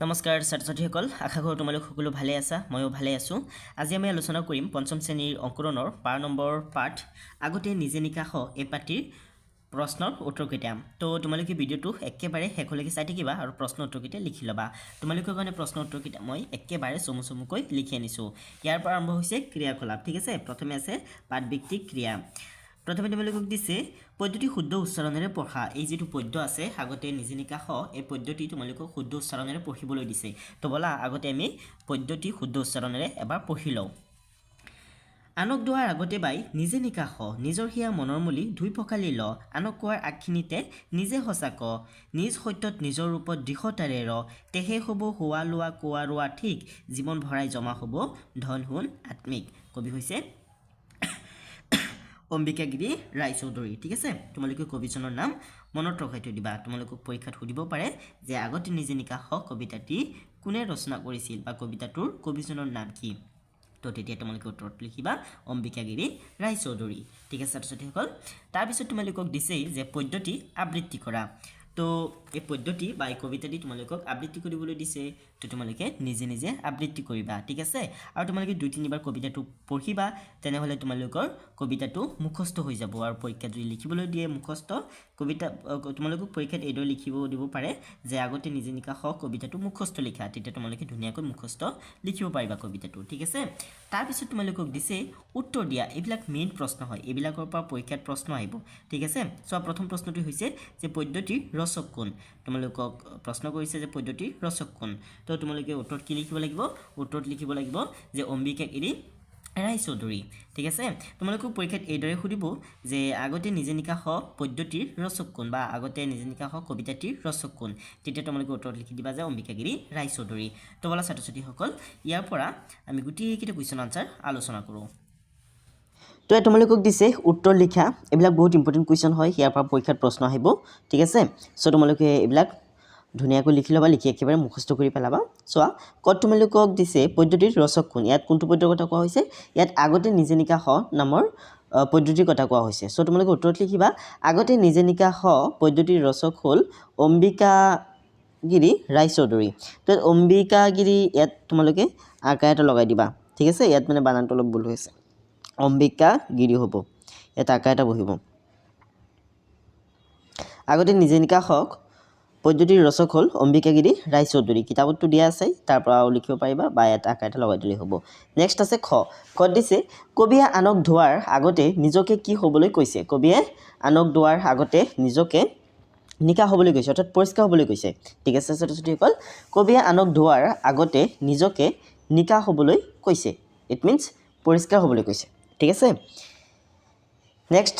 নমস্কাৰ ছাত্ৰ ছাত্ৰীসকল আশা কৰোঁ তোমালোক সকলো ভালে আছা, ময়ো ভালে আছোঁ। আজি আমি আলোচনা কৰিম পঞ্চম শ্ৰেণীৰ অংকুৰণৰ বাৰ নম্বৰ পাঠ, আগতে নিজে নিকাশ এই পাঠটিৰ প্ৰশ্নৰ উত্তৰকেইটা তো তোমালোকে ভিডিঅ'টো একেবাৰে শেষলৈকে চাই থাকিবা আৰু প্ৰশ্ন উত্তৰকেইটা লিখি ল'বা। তোমালোকৰ কাৰণে প্ৰশ্ন উত্তৰকেইটা মই একেবাৰে চমু চমুকৈ লিখি আনিছোঁ। ইয়াৰ পৰা আৰম্ভ হৈছে ক্ৰিয়াকলাপ, ঠিক আছে? প্ৰথমে আছে পাঠভিত্তিক ক্ৰিয়া। প্ৰথমে তোমালোকক দিছে পদ্যটি শুদ্ধ উচ্চাৰণেৰে পঢ়া। এই যিটো পদ্য আছে আগতে নিজে নিকাশ এই পদ্যটি তোমালোকক শুদ্ধ উচ্চাৰণেৰে পঢ়িবলৈ দিছে। তো ব'লা আগতে আমি পদ্যটি শুদ্ধ উচ্চাৰণেৰে এবাৰ পঢ়ি লওঁ। আনক দোৱাৰ আগতে বাই নিজে নিকাশ নিজৰ সেয়া মনৰ মলি ধুই পখালি ল। আনক কোৱাৰ আগখিনিতে নিজে সঁচা ক। নিজ সত্যত নিজৰ ৰূপত দৃঢ়তাৰে ৰ। তেহে হ'ব হোৱা লোৱা কোৱা ৰোৱা ঠিক। জীৱন ভৰাই জমা হ'ব ধন সোণ আত্মিক। কবি হৈছে অম্বিকাগিৰি ৰায়চৌধুৰী ঠিক আছে? তোমালোকে কবিজনৰ নাম মনত ৰখাই থৈ দিবা। তোমালোকক পৰীক্ষাত সুধিব পাৰে যে আগতে নিজে নিকাশ কবিতাটি কোনে ৰচনা কৰিছিল বা কবিতাটোৰ কবিজনৰ নাম কি? তো তেতিয়া তোমালোকে উত্তৰত লিখিবা অম্বিকাগিৰি ৰায়চৌধুৰী ঠিক আছে? ছাত্ৰ ছাত্ৰীসকল তাৰপিছত তোমালোকক দিছেই যে পদ্যটি আবৃত্তি কৰা। তো এই পদ্যটি বা এই কবিতাটি তোমালোকক আবৃত্তি কৰিবলৈ দিছে, তো তোমালোকে নিজে নিজে আবৃত্তি কৰিবা, ঠিক আছে? আৰু তোমালোকে দুই তিনিবাৰ কবিতাটো পঢ়িবা, তেনেহ'লে তোমালোকৰ কবিতাটো মুখস্থ হৈ যাব আৰু পৰীক্ষাত যদি লিখিবলৈ দিয়ে মুখস্থ। কবিতা তোমালোকক পৰীক্ষাত এইদৰে লিখিব দিব পাৰে যে আগতে নিজে নিকাশ কবিতাটো মুখস্থ লিখা, তেতিয়া তোমালোকে ধুনীয়াকৈ মুখস্থ লিখিব পাৰিবা কবিতাটো, ঠিক আছে? তাৰপিছত তোমালোকক দিছে উত্তৰ দিয়া, এইবিলাক মেইন প্ৰশ্ন হয়, এইবিলাকৰ পৰা পৰীক্ষাত প্ৰশ্ন আহিব, ঠিক আছে? চোৱা, প্ৰথম প্ৰশ্নটো হৈছে যে পদ্যটিৰ ৰচক কোন? তোমালোকক প্ৰশ্ন কৰিছে যে পদ্যটিৰ ৰচক কোন? তো তোমালোকে উত্তৰত কি লিখিব লাগিব? উত্তৰত লিখিব লাগিব যে অম্বিকা গিৰি ৰায়চৌধুৰী ঠিক আছে? তোমালোকক পৰীক্ষাত এইদৰে সুধিব যে আগতে নিজে নিকাশ পদ্যটিৰ ৰচক কোন বা আগতে নিজে নিকাশ কবিতাটিৰ ৰচক কোন? তেতিয়া তোমালোকে উত্তৰত লিখি দিবা যে অম্বিকাগিৰি ৰায়চৌধুৰী। তো ব'লা ছাত্ৰ ছাত্ৰীসকল ইয়াৰ পৰা আমি গোটেইকেইটা কুৱেশ্যন আনচাৰ আলোচনা কৰোঁ। তো তোমালোকক দিছে উত্তৰ লিখা। এইবিলাক বহুত ইম্পৰ্টেণ্ট কুৱেশ্যন হয় ইয়াৰ পৰা পৰীক্ষাত প্ৰশ্ন আহিব। ঠিক আছে? চ' তোমালোকে এইবিলাক ধুনীয়াকৈ লিখি ল'বা লিখি একেবাৰে মুখস্থ কৰি পেলাবা। চোৱা ক'ত তোমালোকক দিছে পদ্ধতিৰ ৰচক কোন? ইয়াত কোনটো পদ্যৰ কথা কোৱা হৈছে? ইয়াত আগতে নিজে নিকাশ নামৰ আহ, পদ্ধতিৰ কথা কোৱা হৈছে। চ' তোমালোকে উত্তৰত লিখিবা আগতে নিজে নিকাশ পদ্ধতিৰ ৰচক হ'ল অম্বিকাগিৰি ৰায়চৌধুৰী। তো অম্বিকাগিৰি ইয়াত তোমালোকে আকাৰ এটা লগাই দিবা। ঠিক আছে? ইয়াত মানে বানানটো অলপ ভুল হৈ আছে অম্বিকা গিৰি হ'ব। ইয়াত আকাৰ এটা বহিব। আগতে নিজে নিকাশক পদ্ধতিৰ ৰচক হ'ল অম্বিকাগিৰি ৰায়চৌধুৰী কিতাপততো দিয়া আছে তাৰ পৰাও লিখিব পাৰিবা বা ইয়াত আকাৰ এটা লগাই দিলেই হ'ব। নেক্সট আছে খ। খত দিছে কবিয়ে আনক ধোৱাৰ আগতে নিজকে কি হ'বলৈ কৈছে? কবিয়ে আনক ধোৱাৰ আগতে নিজকে নিকা হ'বলৈ কৈছে অৰ্থাৎ পৰিষ্কাৰ হ'বলৈ কৈছে। ঠিক আছে ছাত্ৰ ছাত্ৰীসকল কবিয়ে আনক ধোৱাৰ আগতে নিজকে নিকা হ'বলৈ কৈছে। ইট মিনছ পৰিষ্কাৰ হ'বলৈ কৈছে। ঠিক আছে? নেক্সট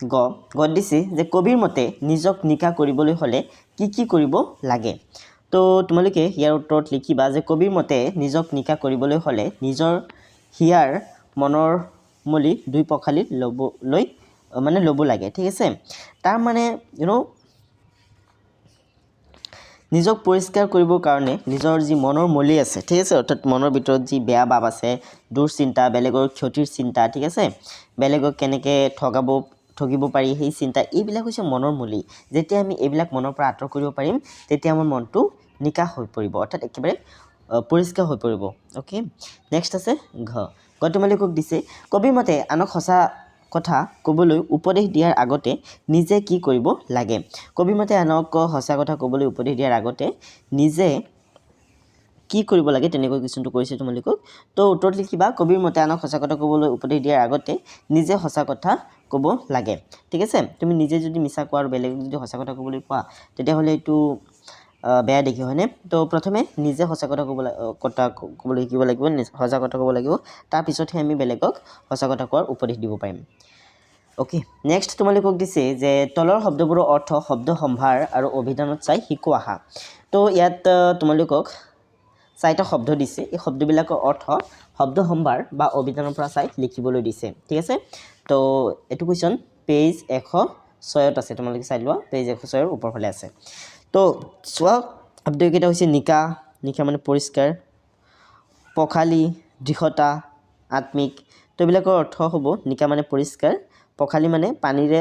গ, গত দিছে যে কবিৰ মতে নিজক নিকা কৰিবলৈ হ'লে কি কি কৰিব লাগে? তো তোমালোকে ইয়াৰ উত্তৰত লিখিবা যে কবিৰ মতে নিজক নিকা কৰিবলৈ হ'লে নিজৰ হিয়াৰ মনৰ মলি দুই পখালি ল'বলৈ মানে ল'ব লাগে, ঠিক আছে? তাৰ মানে ইউ নিজক পৰিষ্কাৰ কৰিবৰ কাৰণে নিজৰ যি মনৰ মলি আছে, ঠিক আছে? অৰ্থাৎ মনৰ ভিতৰত যি বেয়া ভাৱ আছে দুশ্চিন্তা বেলেগৰ ক্ষতিৰ চিন্তা, ঠিক আছে? বেলেগক কেনেকৈ ঠগাব ঠগিব পাৰি, সেই চিন্তা, এইবিলাক হৈছে মনৰ মলি। যেতিয়া আমি এইবিলাক মনৰ পৰা আঁতৰ কৰিব পাৰিম, তেতিয়া আমাৰ মনটো নিকাশ হৈ পৰিব, অৰ্থাৎ একেবাৰে পৰিষ্কাৰ হৈ পৰিব অ'কে নেক্সট আছে ঘ। ঘ দিছে কবিৰ মতে আনক সঁচা কথা ক'বলৈ উপদেশ দিয়াৰ আগতে নিজে কি কৰিব লাগে? কবিৰ মতে আনক সঁচা কথা ক'বলৈ উপদেশ দিয়াৰ আগতে নিজে কি কৰিব লাগে তেনেকৈ কুৱেশ্যনটো কৰিছে তোমালোকক। তো উত্তৰত লিখিবা, কবিৰ মতে আনক সঁচা কথা ক'বলৈ উপদেশ দিয়াৰ আগতে নিজে সঁচা কথা ক'ব লাগে। ঠিক আছে? তুমি নিজে যদি মিছা কোৱা আৰু বেলেগক যদি সঁচা কথা ক'বলৈ কোৱা তেতিয়াহ'লে এইটো বেয়া দেখি হয়নে? তো প্ৰথমে নিজে সঁচা কথা ক'ব কথা ক'বলৈ শিকিব লাগিব সঁচা কথা ক'ব লাগিব। তাৰপিছতহে আমি বেলেগক সঁচা কথা কোৱাৰ উপদেশ দিব পাৰিম। অ'কে নেক্সট তোমালোকক দিছে যে তলৰ শব্দবোৰৰ অৰ্থ শব্দ সম্ভাৰ আৰু অভিধানত চাই শিকো আহা। তো ইয়াত তোমালোকক চাৰিটা শব্দ দিছে। এই শব্দবিলাকৰ অৰ্থ শব্দ সম্ভাৰ বা অভিধানৰ পৰা চাই লিখিবলৈ দিছে। ঠিক আছে? তো এইটো কুৱেশ্যন পেজ এশ ছয়ত আছে, তোমালোকে চাই লোৱা পেজ এশ ছয়ৰ ওপৰফালে আছে। তো চোৱা শব্দকেইটা হৈছে নিকা নিকা মানে পৰিষ্কাৰ, পখালি, দৃঢ়তা, আত্মিক, তো এইবিলাকৰ অৰ্থ হ'ব নিকা মানে পৰিষ্কাৰ, পখালি মানে পানীৰে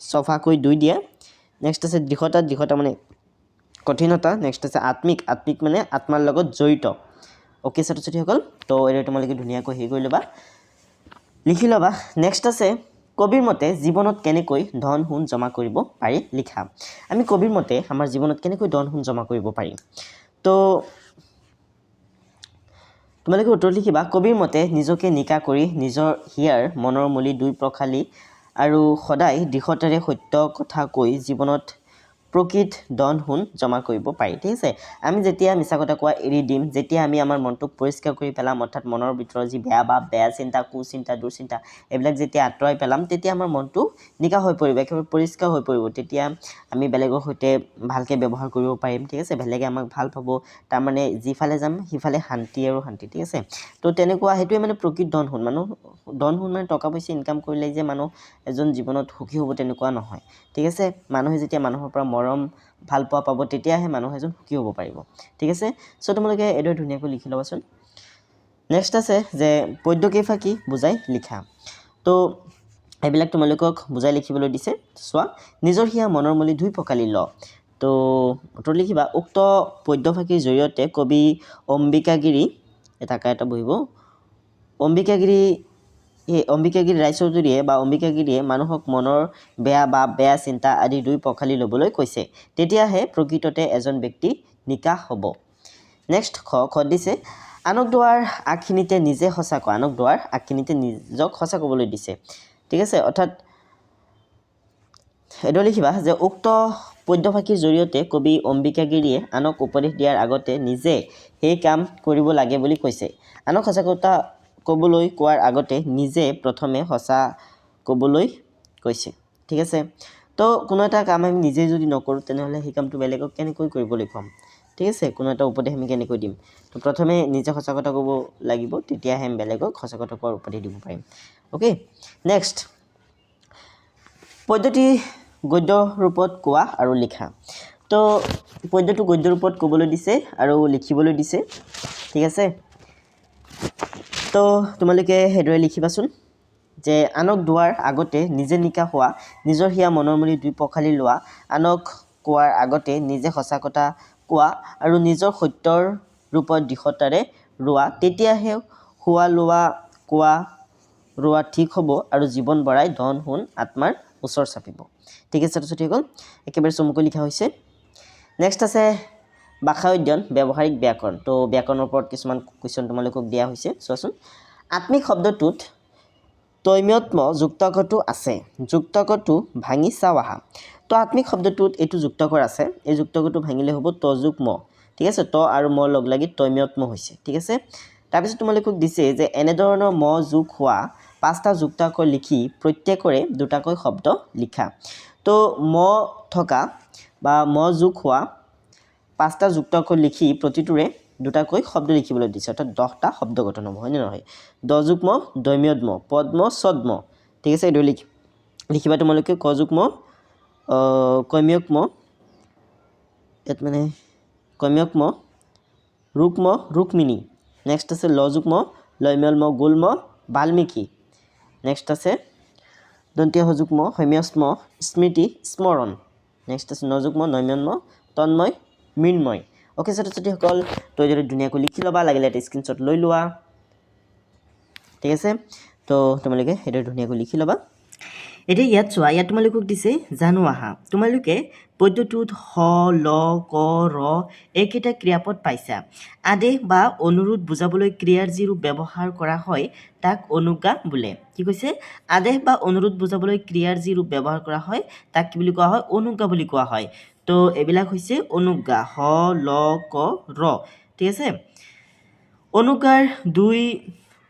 চফাকৈ ধুই দিয়া নেক্সট আছে দৃঢ়তা দৃঢ়তা মানে কঠিনতা নেক্সট আছে আত্মিক আত্মিক মানে আত্মাৰ লগত জড়িত। অ'কে ছাত্ৰ ছাত্ৰীসকল তো এইদৰে তোমালোকে ধুনীয়াকৈ হেৰি কৰি ল'বা। লিখি ল'বা। নেক্সট আছে কবিৰ মতে জীৱনত কেনেকৈ ধন সোণ জমা কৰিব পাৰি লিখা। আমি কবিৰ মতে আমাৰ জীৱনত কেনেকৈ ধন সোণ জমা কৰিব পাৰি। তো তোমালোকে উত্তৰ লিখিবা। কবিৰ মতে নিজকে নিকা কৰি নিজৰ হিয়াৰ মনৰ মলি দুই প্ৰখালি আৰু সদায় দিশতেৰে সত্য কথা কৈ জীৱনত প্ৰকৃত ধন সোণ জমা কৰিব পাৰি, ঠিক আছে? আমি যেতিয়া মিছা কথা কোৱা এৰি দিম, যেতিয়া আমি আমাৰ মনটোক পৰিষ্কাৰ কৰি পেলাম, অৰ্থাৎ মনৰ ভিতৰত যি বেয়া ভাৱ, বেয়া চিন্তা, কুচিন্তা, দুচিন্তা, এইবিলাক যেতিয়া আঁতৰাই পেলাম, তেতিয়া আমাৰ মনটো নিকা হৈ পৰিব, একেবাৰে পৰিষ্কাৰ হৈ পৰিব। তেতিয়া আমি বেলেগৰ সৈতে ভালকৈ ব্যৱহাৰ কৰিব পাৰিম, ঠিক আছে? বেলেগে আমাক ভালো পাব, তাৰমানে যিফালে যাম, সিফালে শান্তি আৰু শান্তি, ঠিক আছে? তো তেনেকুৱা, সেইটোৱে মানে প্ৰকৃত ধন সোণ। মানুহ, ধন সোণ মানে টকা পইচা ইনকাম কৰিলে যে মানুহ এজন জীৱনত সুখী হ'ব, তেনেকুৱা নহয়, ঠিক আছে? মানুহে যেতিয়া মানুহৰ পৰা মৰম ভালো পাব, তেতিয়াহে মানুহ এজন সুখী হ'ব পাৰিব। ঠিক আছে? চ' তোমালোকে এইদৰে ধুনীয়াকৈ লিখি ল'বাচোন। নেক্সট আছে যে পদ্য কেইফা কি? বুজাই লিখা। তো, এইবিলাক তোমালোকক বুজাই লিখিবলৈ দিছে। চোৱা, নিজৰ হিয়া মনৰ মলি ধুই পখালি ল। তো উত্তৰ লিখিবা, উক্ত পদ্যফাঁকিৰ জৰিয়তে কবি অম্বিকাগিৰি এটা এটা বহিব। অম্বিকাগিৰি এই অম্বিকাগিৰি ৰায়চৌধুৰীয়ে বা অম্বিকাগিৰিয়ে মানুহক মনৰ বেয়া বা বেয়া চিন্তা আদি দুই পখালি ল'বলৈ কৈছে। তেতিয়াহে প্ৰকৃততে এজন ব্যক্তি নিকাহ হ'ব। নেক্সট খ খ দিছে আনক দোৱাৰ আগখিনিতে নিজে সঁচা কোৱা আনক দোৱাৰ আগখিনিতে নিজক সঁচা ক'বলৈ দিছে। ঠিক আছে অৰ্থাৎ এইদৰে লিখিবা যে উক্ত পদ্যফাঁকিৰ জৰিয়তে কবি অম্বিকাগিৰিয়ে আনক উপদেশ দিয়াৰ আগতে নিজে সেই কাম কৰিব লাগে বুলি কৈছে। আনক সঁচা কথা ক'বলৈ কোৱাৰ আগতে নিজে প্ৰথমে সঁচা ক'বলৈ কৈছে। ঠিক আছে? তো কোনো এটা কাম আমি নিজে যদি নকৰোঁ তেনেহ'লে সেই কামটো বেলেগক কেনেকৈ কৰিবলৈ ক'ম? ঠিক আছে? কোনো এটা উপদেশ আমি কেনেকৈ দিম? তো প্ৰথমে নিজে সঁচা কথা ক'ব লাগিব তেতিয়াহে আমি বেলেগক সঁচা কথা কোৱাৰ উপদেশ দিব পাৰিম। অ'কে? নেক্সট পদ্যটি গদ্য ৰূপত কোৱা আৰু লিখা। তো পদ্যটো গদ্য ৰূপত ক'বলৈ দিছে আৰু লিখিবলৈ দিছে। ঠিক আছে? তো তোমালোকে সেইদৰে লিখিবাচোন যে আনক দোৱাৰ আগতে নিজে নিকা হোৱা নিজৰ হিয়া মনৰ মলি দুই পখালি লোৱা আনক কোৱাৰ আগতে নিজে সঁচা কথা কোৱা আৰু নিজৰ সত্যৰ ৰূপত দিশতাৰে ৰোৱা তেতিয়াহে খোৱা লোৱা কোৱা ৰোৱা ঠিক হ'ব আৰু জীৱন বঢ়াই ধন সোণ আত্মাৰ ওচৰ চাপিব। ঠিক আছে ছাত্ৰ ছাত্ৰীসকল একেবাৰে চমুকৈ লিখা হৈছে। নেক্সট আছে ভাষা অধ্যয়ন ব্যৱহাৰিক ব্যাকৰণ। তো ব্যাকৰণৰ ওপৰত কিছুমান কুৱেশ্যন তোমালোকক দিয়া হৈছে, চোৱাচোন। আত্মিক শব্দটোত তৈম্যত্ম যুক্তকটো আছে, যুক্তকটো ভাঙি চাওঁ আহা। তো আত্মিক শব্দটোত এইটো যুক্তকৰ আছে, এই যুক্তকটো ভাঙিলে হ'ব তযুক ম। ঠিক আছে, ত আৰু ম লগ লাগি তৈম্যত্ম হৈছে, ঠিক আছে? তাৰপিছত তোমালোকক দিছে যে এনেধৰণৰ ম যোগ হোৱা পাঁচটা যুক্তাক্ষৰ লিখি প্ৰত্যেকৰে দুটাকৈ শব্দ লিখা। তো ম থকা বা ম যোগ হোৱা পাঁচটা যুক্তাক্ষৰ লিখি প্ৰতিটোৰে দুটাকৈ শব্দ লিখিবলৈ দিছে। অৰ্থাৎ দহটা শব্দ গঠন হ'ব হয়নে নহয়? দযুগ্ম দৈম্যদ্ম পদ্ম ছদ্ম ঠিক আছে, এইদৰে লিখি লিখিবা তোমালোকে। কযুগ্ম কম্যক্ম ইয়াত মানে কম্যক্ম ৰুক্ম ৰুক্মিণী। নেক্সট আছে লযুগ্ম লম্যল্ম গুল্ম, বাল্মীকি। নেক্সট আছে দন্তীয় সযুগ্ম সৌম্যস্ম স্মৃতি, স্মৰণ। নেক্সট আছে নযুগ্ম নৈম্যন্ম তন্ময় মৃন্ময়। অ'কে ছাত্ৰ ছাত্ৰীসকল তই যদি ধুনীয়াকৈ লিখি ল'বা, লাগিলে এটা স্ক্ৰীণশ্বট লৈ লোৱা। ঠিক আছে? তো তোমালোকে সেইটো ধুনীয়াকৈ লিখি ল'বা। এতিয়া ইয়াত চোৱা, ইয়াত তোমালোকক দিছে, জানো আহা, তোমালোকে পদ্যটোত হ, ল, ক, ৰ এইকেইটা ক্ৰিয়াপদ পাইছা। আদেশ বা অনুৰোধ বুজাবলৈ ক্ৰিয়াৰ যি ৰূপ ব্যৱহাৰ কৰা হয়, তাক অনুজ্ঞা বোলে। কি কৈছে? আদেশ বা অনুৰোধ বুজাবলৈ ক্ৰিয়াৰ যি ৰূপ ব্যৱহাৰ কৰা হয়, তাক কি বুলি কোৱা হয়? অনুজ্ঞা বুলি কোৱা হয়। তো এইবিলাক হৈছে অনুজ্ঞা হ ল, ক, ৰ। ঠিক আছে? অনুজ্ঞাৰ দুই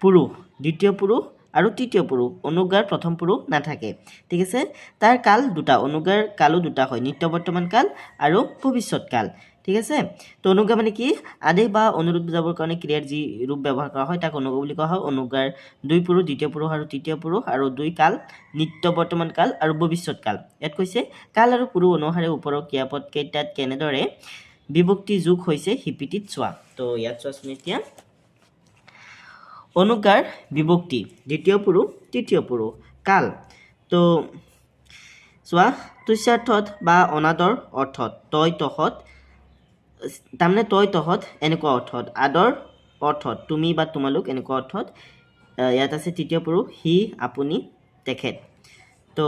পুৰুষ, দ্বিতীয় পুৰুষ আৰু তৃতীয় পুৰুষ। অনুজ্ঞাৰ প্ৰথম পুৰুষ নাথাকে। ঠিক আছে? তাৰ কাল দুটা অনুজ্ঞাৰ কালো দুটা হয়। নিত্য বৰ্তমান কাল আৰু ভৱিষ্যত কাল। ঠিক আছে? তো অনুজ্ঞা মানে কি? আদেশ বা অনুৰোধ বুজাবৰ কাৰণে ক্ৰিয়াৰ যি ৰূপ ব্যৱহাৰ কৰা হয়, তাক অনুজ্ঞা বুলি কোৱা হয়। অনুজ্ঞাৰ দুই পুৰুষ, দ্বিতীয় পুৰুষ আৰু তৃতীয় পুৰুষ আৰু দুই কাল, নিত্য বৰ্তমান কাল আৰু ভৱিষ্যত কাল। ইয়াত কৈছে, কাল আৰু পুৰুষ অনুসাৰে ওপৰৰ ক্ৰিয়াপদ কেইটাত কেনেদৰে বিভক্তি যোগ হৈছে সিপিটিত চোৱা। তো ইয়াত চোৱাচোন এতিয়া। অনুজ্ঞাৰ বিভক্তি, দ্বিতীয় পুৰুষ, তৃতীয় পুৰুষ, কাল। তো চোৱা তুষ্যাৰ্থত বা অনাদৰ অৰ্থত, তই তহঁত তাৰমানে তই তহঁত এনেকুৱা অৰ্থত আদৰ অৰ্থত তুমি বা তোমালোক এনেকুৱা অৰ্থত ইয়াত আছে তৃতীয় পুৰুষ সি আপুনি তেখেত। তো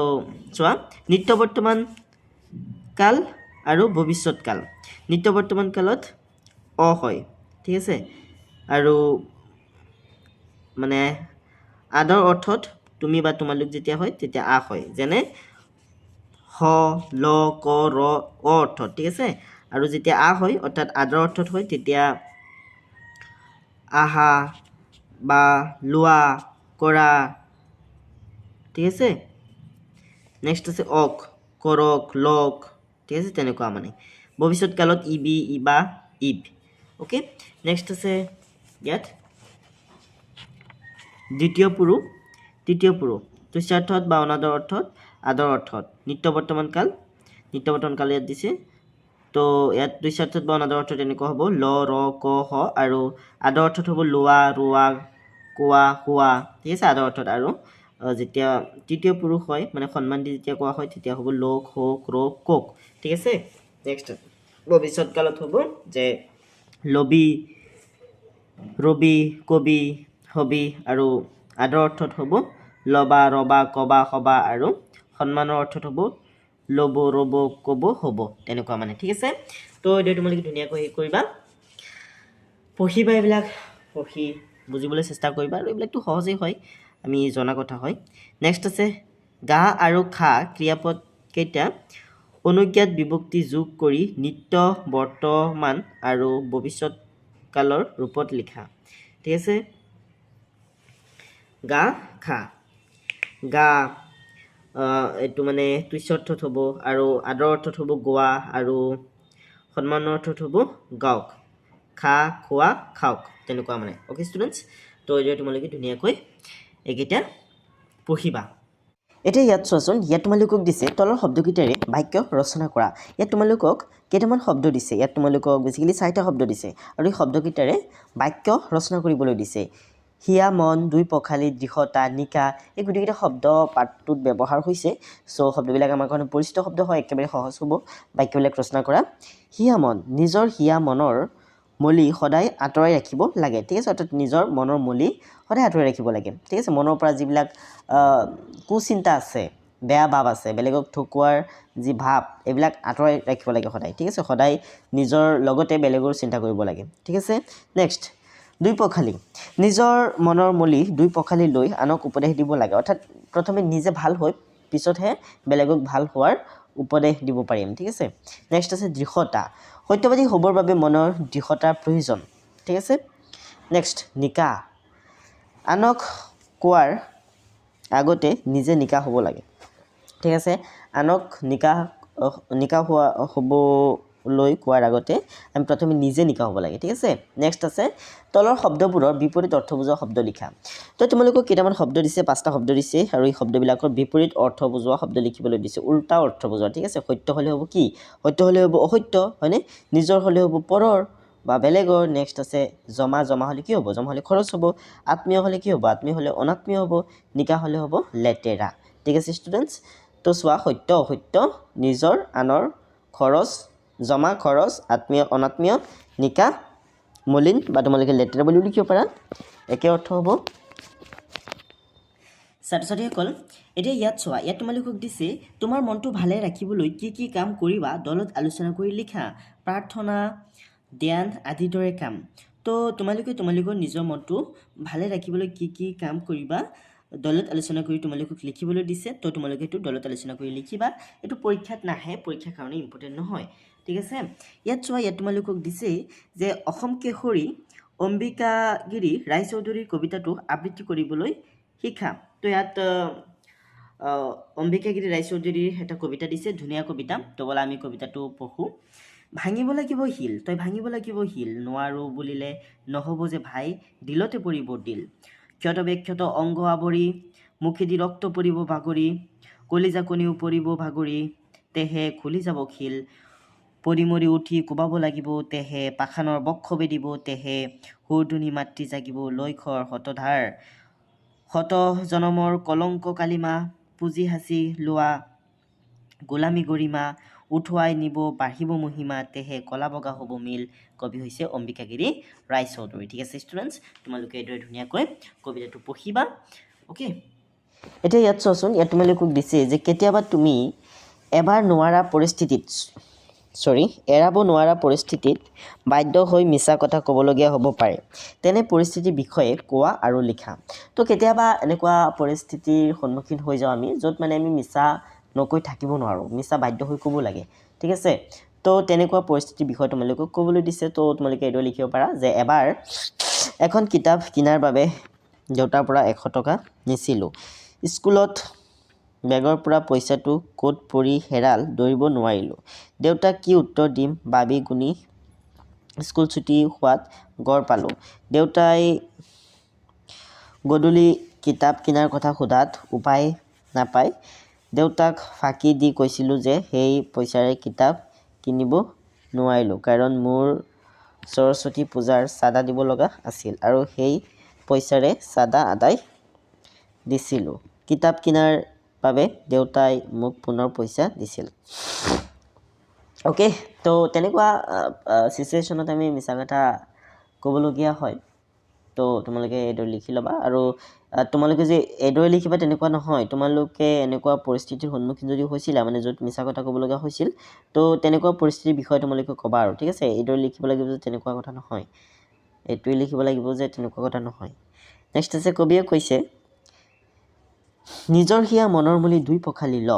চোৱা নিত্য বৰ্তমান কাল আৰু ভৱিষ্যত কাল। নিত্য বৰ্তমান কালত অ হয় ঠিক আছে? আৰু মানে আদৰ অৰ্থত তুমি বা তোমালোক যেতিয়া হয় তেতিয়া আ হয় যেনে হ ল ক ৰ অ অৰ্থত ঠিক আছে? আৰু যেতিয়া আ হয় অৰ্থাৎ আদৰ অৰ্থত হয় তেতিয়া আহা বা লোৱা কৰা ঠিক আছে? নেক্সট আছে অক কৰক লক ঠিক আছে? তেনেকুৱা মানে। ভৱিষ্যত কালত ই বি ই বা ইব অ'কে নেক্সট আছে ইয়াত। দ্বিতীয় পুৰুষ তৃতীয় পুৰুষ তুষ্যাৰ্থত বা অনাদৰ অৰ্থত আদৰ অৰ্থত। নিত্য বৰ্তমান কাল নিত্য বৰ্তমান কাল ইয়াত দিছে। তো ইয়াত দুস্বাৰ্থত বা অনাদৰ অৰ্থত এনেকুৱা হ'ব ল ৰ ক হ আৰু অৰ্থত হ'ব লোৱা ৰোৱা কোৱা হোৱা। ঠিক আছে আদৰ অৰ্থত আৰু যেতিয়া তৃতীয় পুৰুষ হয় মানে সন্মান দি যেতিয়া কোৱা হয় তেতিয়া হ'ব লোক হোক ৰোগ কোক। ঠিক আছে? নেক্সট ভৱিষ্যত কালত হ'ব যে লবি ৰবি কবি হবি আৰু আদৰ অৰ্থত হ'ব লবা ৰবা কবা হবা আৰু সন্মানৰ অৰ্থত হ'ব ল'ব ৰ'ব ক'ব হ'ব তেনেকুৱা মানে ঠিক আছে? তো এতিয়া তোমালোকে ধুনীয়াকৈ হেৰি কৰিবা। পঢ়িবা এইবিলাক পঢ়ি বুজিবলৈ চেষ্টা কৰিবা আৰু এইবিলাকতো সহজেই হয় আমি জনা কথা হয়। নেক্সট আছে গা আৰু খা ক্ৰিয়াপদ কেইটা অনুজ্ঞাত বিভক্তি যোগ কৰি নিত্য বৰ্তমান আৰু ভৱিষ্যত কালৰ ৰূপত লিখা। ঠিক আছে? গা খা। গা এইটো মানে তুষ্যৰ্থত হ'ব আৰু আদৰ অৰ্থত হ'ব গোৱা আৰু সন্মানৰ অৰ্থত হ'ব গাওক। খা খোৱা খাওক তেনেকুৱা মানে। অ'কে ষ্টুডেণ্টছ তো এতিয়া তোমালোকে ধুনীয়াকৈ এইকেইটা পঢ়িবা। এতিয়া ইয়াত চোৱাচোন ইয়াত তোমালোকক দিছে তলৰ শব্দকেইটাৰে বাক্য ৰচনা কৰা। ইয়াত তোমালোকক কেইটামান শব্দ দিছে। ইয়াত তোমালোকক বেছিকেলি চাৰিটা শব্দ দিছে। আৰু এই শব্দকেইটাৰে বাক্য ৰচনা কৰিবলৈ দিছে। হিয়া মন দুই পখালি দৃঢ়তা নিকা এই গোটেইকেইটা শব্দ পাঠটোত ব্যৱহাৰ হৈছে। চ' শব্দবিলাক আমাৰ কাৰণে পৰিচিত শব্দ হয় একেবাৰে সহজ হ'ব বাক্যবিলাক ৰচনা কৰা। হিয়া মন নিজৰ হিয়া মনৰ মলি সদায় আঁতৰাই ৰাখিব লাগে। ঠিক আছে অৰ্থাৎ নিজৰ মনৰ মলি সদায় আঁতৰাই ৰাখিব লাগে। ঠিক আছে মনৰ পৰা যিবিলাক কুচিন্তা আছে বেয়া ভাৱ আছে বেলেগক ঠকুৱাৰ যি ভাৱ এইবিলাক আঁতৰাই ৰাখিব লাগে সদায়। ঠিক আছে সদায় নিজৰ লগতে বেলেগৰ চিন্তা কৰিব লাগে। ঠিক আছে নেক্সট দুই পখালি। নিজৰ মনৰ মলি দুই পখালি লৈ আনক উপদেশ দিব লাগে। অৰ্থাৎ প্ৰথমে নিজে ভাল হৈ পিছতহে বেলেগক ভাল হোৱাৰ উপদেশ দিব পাৰিম ঠিক আছে? নেক্সট আছে দৃঢ়তা। সত্যবাদী হ'বৰ বাবে মনৰ দৃঢ়তাৰ প্ৰয়োজন ঠিক আছে? নেক্সট নিকা। আনক কোৱাৰ আগতে নিজে নিকা হ'ব লাগে ঠিক আছে? আনক নিকা নিকা হোৱা হ'বলৈ কোৱাৰ আগতে আমি প্ৰথমে নিজে নিকা হ'ব লাগে ঠিক আছে? নেক্সট আছে তলৰ শব্দবোৰৰ বিপৰীত অৰ্থ বুজোৱা শব্দ লিখা। তো তোমালোকক কেইটামান শব্দ দিছে পাঁচটা শব্দ দিছে আৰু এই শব্দবিলাকৰ বিপৰীত অৰ্থ বুজোৱা শব্দ লিখিবলৈ দিছে। উল্টা অৰ্থ বুজোৱা ঠিক আছে? সত্য হ'লে হ'ব কি? সত্য হ'লে হ'ব অসত্য হয়নে? নিজৰ হ'লে হ'ব পৰৰ বা বেলেগৰ। নেক্সট আছে জমা জমা হ'লে কি হ'ব? জমা হ'লে খৰচ হ'ব। আত্মীয় হ'লে কি হ'ব? আত্মীয় হ'লে অনাত্মীয় হ'ব। নিকা হ'লে হ'ব লেতেৰা। ঠিক আছে ষ্টুডেণ্টছ তো চোৱা সত্য অসত্য নিজৰ আনৰ খৰচ জমা, খৰচ, আত্মীয়, অনাত্মীয় নিকা মলিন বা তোমালোকে লেতেৰা বুলিও লিখিব পাৰা। একে অৰ্থ হ'ব। ছাত্ৰ ছাত্ৰীসকল এতিয়া ইয়াত চোৱা, ইয়াত তোমালোকক দিছে, তোমাৰ মনটো ভালে ৰাখিবলৈ কি কি কাম কৰিবা, দলত আলোচনা কৰি লিখা, প্ৰাৰ্থনা, ধ্যান আদিৰ দৰে কাম। তো তোমালোকে তোমালোকৰ নিজৰ মনটো ভালে ৰাখিবলৈ কি কি কাম কৰিবা, দলত আলোচনা কৰি তোমালোকক লিখিবলৈ দিছে, তো তোমালোকে এইটো দলত আলোচনা কৰি লিখিবা। এইটো পৰীক্ষাত নাহে, পৰীক্ষাৰ কাৰণে ইম্পৰ্টেণ্ট নহয়। ঠিক আছে? ইয়াত চোৱা ইয়াত তোমালোকক দিছে যে অসম কেশৰী অম্বিকাগিৰি ৰায়চৌধুৰীৰ কবিতাটো আবৃত্তি কৰিবলৈ শিকা তো ইয়াত অম্বিকাগিৰি ৰায়চৌধুৰীৰ এটা কবিতা দিছে ধুনীয়া কবিতা। তো ব'লা আমি কবিতাটো পঢ়োঁ। ভাঙিব লাগিব শিল তই ভাঙিব লাগিব শিল নোৱাৰো বুলিলে নহ'ব যে ভাই দিলতে পৰিব দিল। ক্ষত বিক্ষত অংগ আৱৰি মুখেদি ৰক্ত পৰিব বাগৰি কণীও পৰিব ভাগৰি তেহে খুলি যাব শিল। পৰি মৰি উঠি কোবাব লাগিব তেহে পাষাণৰ বক্ষ বেদিব তেহে সুৰধুনী মাতৃ জাগিব লৈখৰ শতধাৰ শত জনমৰ কলংক কালিমা পুঁজি সাঁচি লোৱা গোলামী গৰিমা উঠুৱাই নিব বাঢ়িব মহিমা তেহে কলা বগা হ'ব মিল। কবি হৈছে অম্বিকাগিৰি ৰায়চৌধুৰী ঠিক আছে ষ্টুডেণ্টছ তোমালোকে এইদৰে ধুনীয়াকৈ কবিতাটো পঢ়িবা। অ'কে এতিয়া ইয়াত চোৱাচোন ইয়াত তোমালোকক দিছে যে কেতিয়াবা তুমি এবাৰ নোৱাৰা পৰিস্থিতিত চৰি এৰাব নোৱাৰা পৰিস্থিতিত বাধ্য হৈ মিছা কথা ক'বলগীয়া হ'ব পাৰে। তেনে পৰিস্থিতিৰ বিষয়ে কোৱা আৰু লিখা। তো কেতিয়াবা এনেকুৱা পৰিস্থিতিৰ সন্মুখীন হৈ যাওঁ আমি য'ত মানে আমি মিছা নকৈ থাকিব নোৱাৰোঁ মিছা বাধ্য হৈ ক'ব লাগে। ঠিক আছে? তো তেনেকুৱা পৰিস্থিতিৰ বিষয়ে তোমালোকক ক'বলৈ দিছে তো তোমালোকে এইদৰে লিখিব পাৰা যে এবাৰ এখন কিতাপ কিনাৰ বাবে দেউতাৰ পৰা এশ টকা নিছিলোঁ। স্কুলত বেগৰ পৰা পইচাটো ক'ত পৰি হেৰাল দৌৰিব নোৱাৰিলোঁ। দেউতাক কি উত্তৰ দিম? বাবি গুণি স্কুল ছুটি হোৱাত গড় পালোঁ। দেউতাই গধূলি কিতাপ কিনাৰ কথা সোধাত উপায় নাপায়। দেউতাক ফাঁকি দি কৈছিলোঁ যে সেই পইচাৰে কিতাপ কিনিব নোৱাৰিলোঁ কাৰণ মোৰ সৰস্বতী পূজাৰ চাঁদা দিব লগা আছিল আৰু সেই পইচাৰে চাঁদা আদায় দিছিলোঁ। কিতাপ কিনাৰ বাবে দেউতাই মোক পুনৰ পইচা দিছিল। অ'কে তো তেনেকুৱা ছিচুৱেশ্যনত আমি মিছা কথা ক'বলগীয়া হয়। তো তোমালোকে এইদৰে লিখি ল'বা আৰু তোমালোকে যে এইদৰে লিখিবা তেনেকুৱা নহয়। তোমালোকে এনেকুৱা পৰিস্থিতিৰ সন্মুখীন যদি হৈছিলা মানে য'ত মিছা কথা ক'বলগা হৈছিল তো তেনেকুৱা পৰিস্থিতিৰ বিষয়ে তোমালোকে ক'বা আৰু ঠিক আছে? এইদৰে লিখিব লাগিব যে তেনেকুৱা কথা নহয়। এইটোৱে লিখিব লাগিব যে তেনেকুৱা কথা নহয়। নেক্সট আছে কবিয়ে কৈছে নিজৰ হিয়া মনৰ মূলি দুই পখালি ল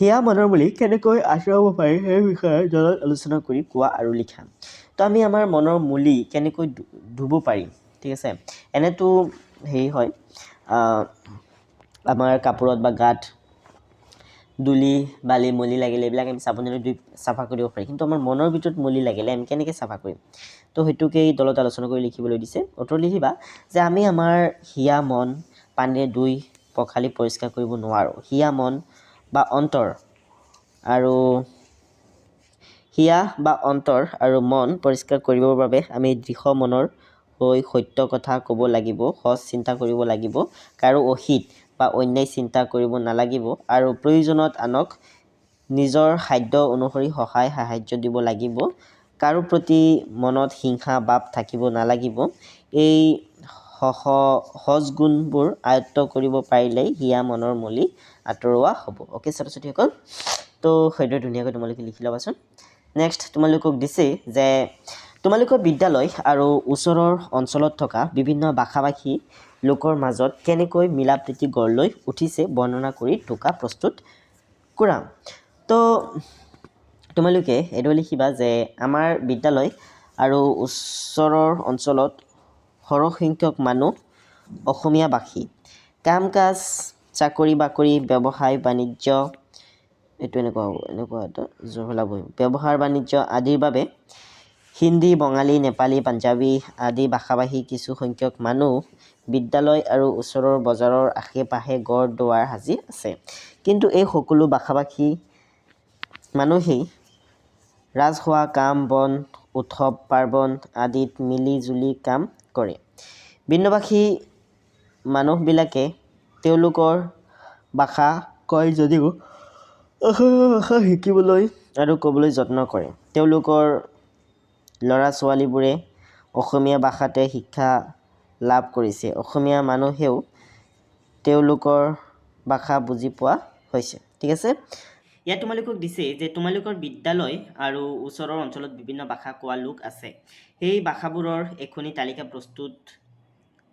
হিয়া মনৰ মূলি কেনেকৈ আঁতৰাব পাৰি সেই বিষয়ে দলত আলোচনা কৰি কোৱা আৰু লিখা। তো আমি আমাৰ মনৰ মূলি কেনেকৈ ধুব পাৰিম ঠিক আছে? এনেতো হেৰি হয় আমাৰ কাপোৰত বা গাত ধূলি বালি মলি লাগিলে এইবিলাক আমি চাবোনেৰে ধুই চাফা কৰিব পাৰি। কিন্তু আমাৰ মনৰ ভিতৰত মলি লাগিলে আমি কেনেকৈ চাফা কৰিম? তো সেইটোকেই দলত আলোচনা কৰি লিখিবলৈ দিছে। উত্তৰ লিখিবা যে আমি আমাৰ হিয়া মন পানীৰে ধুই পখালি পৰিষ্কাৰ কৰিব নোৱাৰোঁ। হিয়া মন বা অন্তৰ আৰু হিয়া বা অন্তৰ আৰু মন পৰিষ্কাৰ কৰিবৰ বাবে আমি দৃঢ় মনৰ হৈ সত্য কথা ক'ব লাগিব সৎ চিন্তা কৰিব লাগিব কাৰো অহিত বা অন্যায় চিন্তা কৰিব নালাগিব আৰু প্ৰয়োজনত আনক নিজৰ সাধ্য অনুসৰি সহায় সাহাৰ্য দিব লাগিব। কাৰো প্ৰতি মনত হিংসা ভাৱ থাকিব নালাগিব। এই সহ সজ গুণবোৰ আয়ত্ব কৰিব পাৰিলেই হিয়া মনৰ মলি আঁতৰোৱা হ'ব। অ'কে ছাত্ৰ ছাত্ৰীসকল তো সেইদৰে ধুনীয়াকৈ তোমালোকে লিখি ল'বাচোন। নেক্সট তোমালোকক দিছে যে তোমালোকৰ বিদ্যালয় আৰু ওচৰৰ অঞ্চলত থকা বিভিন্ন ভাষা ভাষী লোকৰ মাজত কেনেকৈ মিলা প্ৰীতি গঢ় লৈ উঠিছে বৰ্ণনা কৰি টোকা প্ৰস্তুত কৰা তো তোমালোকে এইদৰে লিখিবা যে আমাৰ বিদ্যালয় আৰু ওচৰৰ অঞ্চলত সৰহসংখ্যক মানুহ অসমীয়া ভাষী কাম কাজ চাকৰি বাকৰি ব্যৱসায় বাণিজ্য এইটো এনেকুৱা হ'ব এনেকুৱা এটা জহলা বহিম ব্যৱহাৰ বাণিজ্য আদিৰ বাবে হিন্দী বঙালী নেপালী পাঞ্জাবী আদি ভাষাভাষী কিছু সংখ্যক মানুহ বিদ্যালয় আৰু ওচৰৰ বজাৰৰ আশে পাশে গড় দুৱাৰ সাজি আছে। কিন্তু এই সকলো ভাষাভাষী মানুহেই ৰাজহুৱা কাম বন উৎসৱ পাৰ্বণ আদিত মিলি জুলি কাম কৰে। ভিন্নভাষী মানুহবিলাকে তেওঁলোকৰ ভাষা কয় যদিও অসমীয়া ভাষা শিকিবলৈ আৰু ক'বলৈ যত্ন কৰে। তেওঁলোকৰ ল'ৰা ছোৱালীবোৰে অসমীয়া ভাষাতে শিক্ষা লাভ কৰিছে। অসমীয়া মানুহেও তেওঁলোকৰ ভাষা বুজি পোৱা হৈছে। ঠিক আছে? ইয়াত তোমালোকক দিছে যে তোমালোকৰ বিদ্যালয় আৰু ওচৰৰ অঞ্চলত বিভিন্ন ভাষা কোৱা লোক আছে। সেই ভাষাবোৰৰ এখনি তালিকা প্ৰস্তুত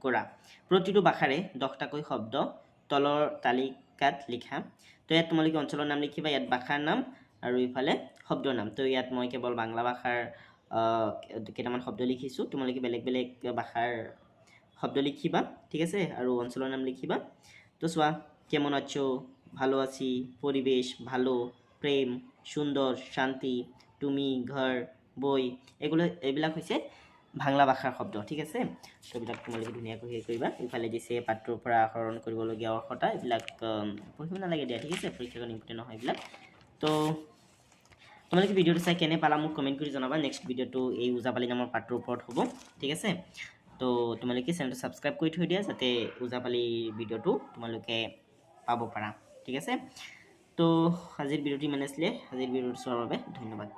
কৰা। প্ৰতিটো ভাষাৰে দহটাকৈ শব্দ তলৰ তালিকাত লিখা। তো ইয়াত তোমালোকে অঞ্চলৰ নাম লিখিবা ইয়াত ভাষাৰ নাম আৰু ইফালে শব্দৰ নাম। তো ইয়াত মই কেৱল বাংলা ভাষাৰ কেইটামান শব্দ লিখিছোঁ। তোমালোকে বেলেগ বেলেগ ভাষাৰ শব্দ লিখিবা ঠিক আছে? আৰু অঞ্চলৰ নাম লিখিবা। তো চোৱা কেমন আছো? ভালো আছি, পরিবেশ ভালো, প্রেম, সুন্দর, শান্তি, তুমি ঘৰ বই, এগুলো, এইবিলাক হৈছে বাংলা ভাষাৰ শব্দ, ঠিক আছে? তো এইবিলাক তোমালোকে ধুনীয়াকৈ হেৰি কৰিবা। ইফালে দিছে পাঠটোৰ পৰা আহৰণ কৰিবলগীয়া অৰ্হতা, এইবিলাক পঢ়িব নালাগে দিয়া, ঠিক আছে? পৰীক্ষাৰ কাৰণে ইম্পৰ্টেণ্ট নহয় এইবিলাক। তো তোমালোকে ভিডিঅ'টো চাই কেনে পালা মোক কমেণ্ট কৰি জনাবা। নেক্সট ভিডিঅ'টো এই ওজাপালি নামৰ পাঠটোৰ ওপৰত হ'ব, ঠিক আছে? তো তোমালোকে চেনেলটো ছাবস্ক্ৰাইব কৰি থৈ দিয়া, যাতে ওজাপালি ভিডিঅ'টো তোমালোকে পাব পাৰা। ঠিক আছে? তো ইমানে আছিলে আজিৰ ভিডিঅ'টো চোৱাৰ বাবে ধন্যবাদ।